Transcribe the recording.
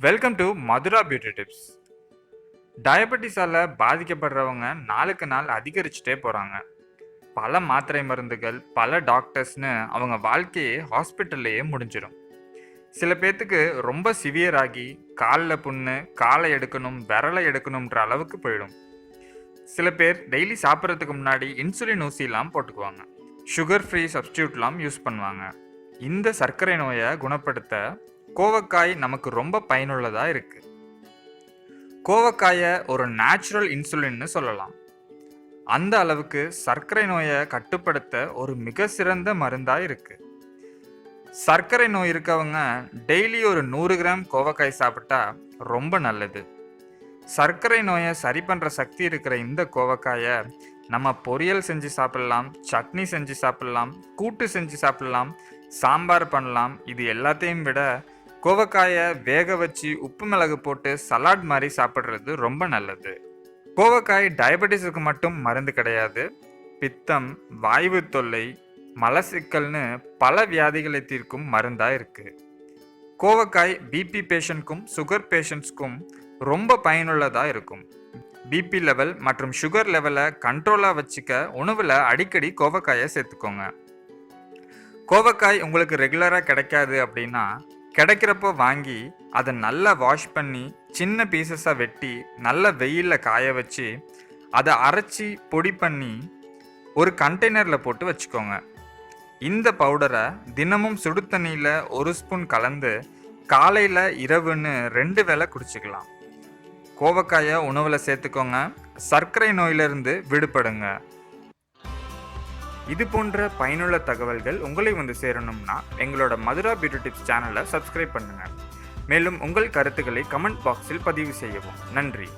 Welcome to Mathura beauty tips டயபெட்டிஸால் பாதிக்கப்படுறவங்க நாளுக்கு நாள் அதிகரிச்சுட்டே போகிறாங்க பல மாத்திரை மருந்துகள் பல டாக்டர்ஸ்னு அவங்க வாழ்க்கையே ஹாஸ்பிட்டல்லையே முடிஞ்சிடும். சில பேர்த்துக்கு ரொம்ப சிவியர் ஆகி காலில் புண்ணு காலை எடுக்கணும் விரலை எடுக்கணுன்ற அளவுக்கு போயிடும். சில பேர் டெய்லி சாப்பிட்றதுக்கு முன்னாடி இன்சுலின் ஊசிலாம் போட்டுக்குவாங்க. சுகர் ஃப்ரீ சப்ஸ்டியூட்லாம் யூஸ் பண்ணுவாங்க. இந்த சர்க்கரை நோயை குணப்படுத்த கோவக்காய் நமக்கு ரொம்ப பயனுள்ளதாக இருக்குது கோவக்காயை ஒரு நேச்சுரல் இன்சுலின்னு சொல்லலாம். அந்த அளவுக்கு சர்க்கரை நோயை கட்டுப்படுத்த ஒரு மிக சிறந்த மருந்தாக இருக்குது சர்க்கரை நோய் இருக்கவங்க டெய்லி ஒரு நூறு கிராம் கோவக்காய் சாப்பிட்டா ரொம்ப நல்லது. சர்க்கரை நோயை சரி பண்ணுற சக்தி இருக்கிற இந்த கோவக்காயை நம்ம பொரியல் செஞ்சு சாப்பிடலாம் சட்னி செஞ்சு சாப்பிடலாம் கூட்டு செஞ்சு சாப்பிடலாம் சாம்பார் பண்ணலாம் இது எல்லாத்தையும் விட கோவக்காயை வேக வச்சு உப்பு மிளகு போட்டு சலாட் மாதிரி சாப்பிட்றது ரொம்ப நல்லது. கோவக்காய் டயபெட்டிஸுக்கு மட்டும் மருந்து கிடையாது. பித்தம் வாய்வு தொல்லை மலசிக்கல்னு பல வியாதிகளை தீர்க்கும் மருந்தாக இருக்குது கோவக்காய் பிபி பேஷண்ட்க்கும் சுகர் பேஷண்ட்ஸ்க்கும் ரொம்ப பயனுள்ளதாக இருக்கும். பிபி லெவல் மற்றும் சுகர் லெவலை கண்ட்ரோலாக வச்சுக்க உணவில் அடிக்கடி கோவக்காயை சேர்த்துக்கோங்க. கோவக்காய் உங்களுக்கு ரெகுலராக கிடைக்காது அப்படின்னா கிடைக்கிறப்போ வாங்கி அதை நல்லா வாஷ் பண்ணி சின்ன பீசஸாக வெட்டி நல்ல வெயிலில் காய வச்சு அதை அரைச்சி பொடி பண்ணி ஒரு கண்டெய்னரில் போட்டு வச்சுக்கோங்க. இந்த பவுடரை தினமும் சுடு தண்ணியில் ஒரு ஸ்பூன் கலந்து காலையில் இரவுன்னு ரெண்டு வேளை குடிச்சிக்கலாம். கோவக்காயை உணவில் சேர்த்துக்கோங்க. சர்க்கரை நோயிலிருந்து விடுபடுங்க. இது போன்ற பயனுள்ள தகவல்கள் உங்களை வந்து சேரணும்னா எங்களோட மதுரா பியூட்டி டிப்ஸ் சேனலை சப்ஸ்கிரைப் பண்ணுங்கள் மேலும் உங்கள் கருத்துக்களை கமெண்ட் பாக்ஸில் பதிவு செய்யவும். நன்றி.